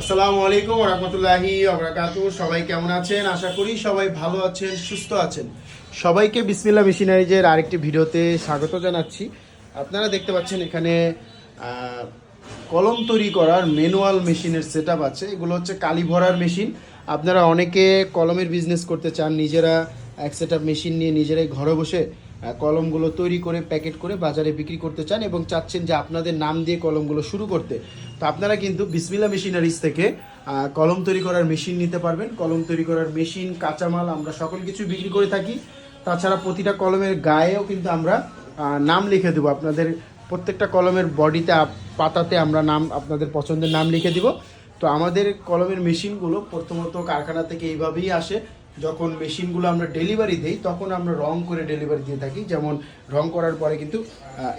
আসসালামু আলাইকুম রহমতুল্লাহি আবরাকাতু সবাই কেমন আছেন? আশা করি সবাই ভালো আছেন, সুস্থ আছেন। সবাইকে বিসমিল্লা মেশিনারিজের আরেকটি ভিডিওতে স্বাগত জানাচ্ছি। আপনারা দেখতে পাচ্ছেন এখানে কলম তৈরি করার ম্যানুয়াল মেশিনের সেট আছে। এগুলো হচ্ছে কালি ভরার মেশিন। আপনারা অনেকে কলমের বিজনেস করতে চান, নিজেরা এক সেট মেশিন নিয়ে নিজেরাই ঘরে বসে কলমগুলো তৈরি করে, প্যাকেট করে বাজারে বিক্রি করতে চান এবং চাচ্ছেন যে আপনাদের নাম দিয়ে কলমগুলো শুরু করতে। তো আপনারা কিন্তু বিসমিল্লা মেশিনারিজ থেকে কলম তৈরি করার মেশিন নিতে পারবেন। কলম তৈরি করার মেশিন, কাঁচামাল আমরা সকল কিছু বিক্রি করে থাকি। তাছাড়া প্রতিটা কলমের গায়েও কিন্তু আমরা নাম লিখে দেবো। আপনাদের প্রত্যেকটা কলমের বডিতে পাতাতে আমরা নাম, আপনাদের পছন্দের নাম লিখে দিব। তো আমাদের কলমের মেশিনগুলো প্রথমত কারখানা থেকে এইভাবেই আসে। যখন মেশিনগুলো আমরা ডেলিভারি দিই, তখন আমরা রং করে ডেলিভারি দিয়ে থাকি। যেমন রং করার পরে কিন্তু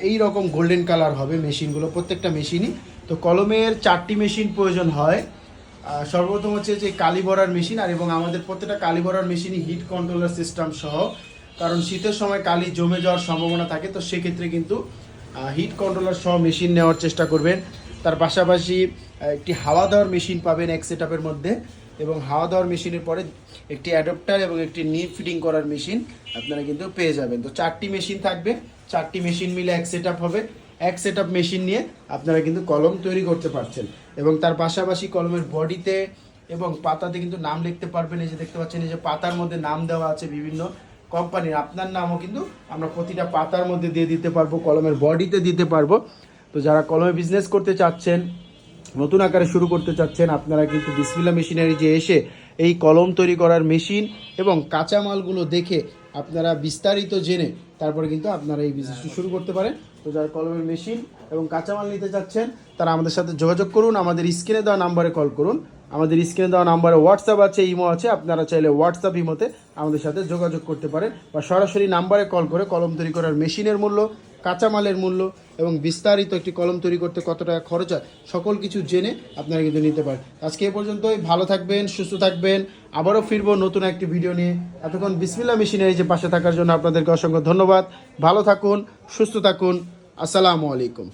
এই রকম গোল্ডেন কালার হবে মেশিনগুলো, প্রত্যেকটা মেশিনই। তো কলমের চারটি মেশিন প্রয়োজন হয়। সর্বপ্রথম হচ্ছে যে কালি ভরার মেশিন আর এবং আমাদের প্রত্যেকটা কালি ভরার মেশিনই হিট কন্ট্রোলার সিস্টেম সহ। কারণ শীতের সময় কালি জমে যাওয়ার সম্ভাবনা থাকে, তো সেক্ষেত্রে কিন্তু হিট কন্ট্রোলার সহ মেশিন নেওয়ার চেষ্টা করবেন। তার পাশাপাশি একটি হাওয়া দেওয়ার মেশিন পাবেন এক সেট মধ্যে। এবং হাওয়া দেওয়ার মেশিনের পরে একটি অ্যাডাপ্টার এবং একটি নিপ ফিটিং করার মেশিন আপনারা কিন্তু পেয়ে যাবেন। তো চারটি মেশিন থাকবে। চারটি মেশিন মিলে এক সেট হবে। এক সেট মেশিন নিয়ে আপনারা কিন্তু কলম তৈরি করতে পারছেন এবং তার পাশাপাশি কলমের বডিতে এবং পাতাতে কিন্তু নাম লিখতে পারবেন। এই যে দেখতে পাচ্ছেন, এই যে পাতার মধ্যে নাম দেওয়া আছে বিভিন্ন কোম্পানির। আপনার নামও কিন্তু আমরা প্রতিটা পাতার মধ্যে দিয়ে দিতে পারব, কলমের বডিতে দিতে পারব। তো যারা কলমে বিজনেস করতে চাচ্ছেন নতুন আকারে শুরু করতে চাচ্ছেন, আপনারা কিন্তু বিসমিল্লা মেশিনারি যে এসে এই কলম তৈরি করার মেশিন এবং কাঁচামালগুলো দেখে আপনারা বিস্তারিত জেনে তারপরে কিন্তু আপনারা এই বিজনেসটি শুরু করতে পারেন। তো যারা কলমের মেশিন এবং কাঁচামাল নিতে চাচ্ছেন, তারা আমাদের সাথে যোগাযোগ করুন, আমাদের স্ক্রিনে দেওয়া নাম্বারে কল করুন। আমাদের স্ক্রিনে দেওয়া নাম্বারে হোয়াটসঅ্যাপ আছে, ইমো আছে, আপনারা চাইলে হোয়াটসঅ্যাপ ইমোতে আমাদের সাথে যোগাযোগ করতে পারেন বা সরাসরি নাম্বারে কল করে কলম তৈরি করার মেশিনের মূল্য কাঁচামালের মূল্য এবং বিস্তারিত একটি কলম তৈরি করতে কত টাকা খরচ হয়, সকল কিছু জেনে আপনারা কিন্তু নিতে পারেন। আজকে এ পর্যন্তই, ভালো থাকবেন, সুস্থ থাকবেন। আবারও ফিরবো নতুন একটি ভিডিও নিয়ে। এতক্ষণ বিসমিল্লা এই যে পাশে থাকার জন্য আপনাদেরকে অসংখ্য ধন্যবাদ। ভালো থাকুন, সুস্থ থাকুন। আসসালামু আলাইকুম।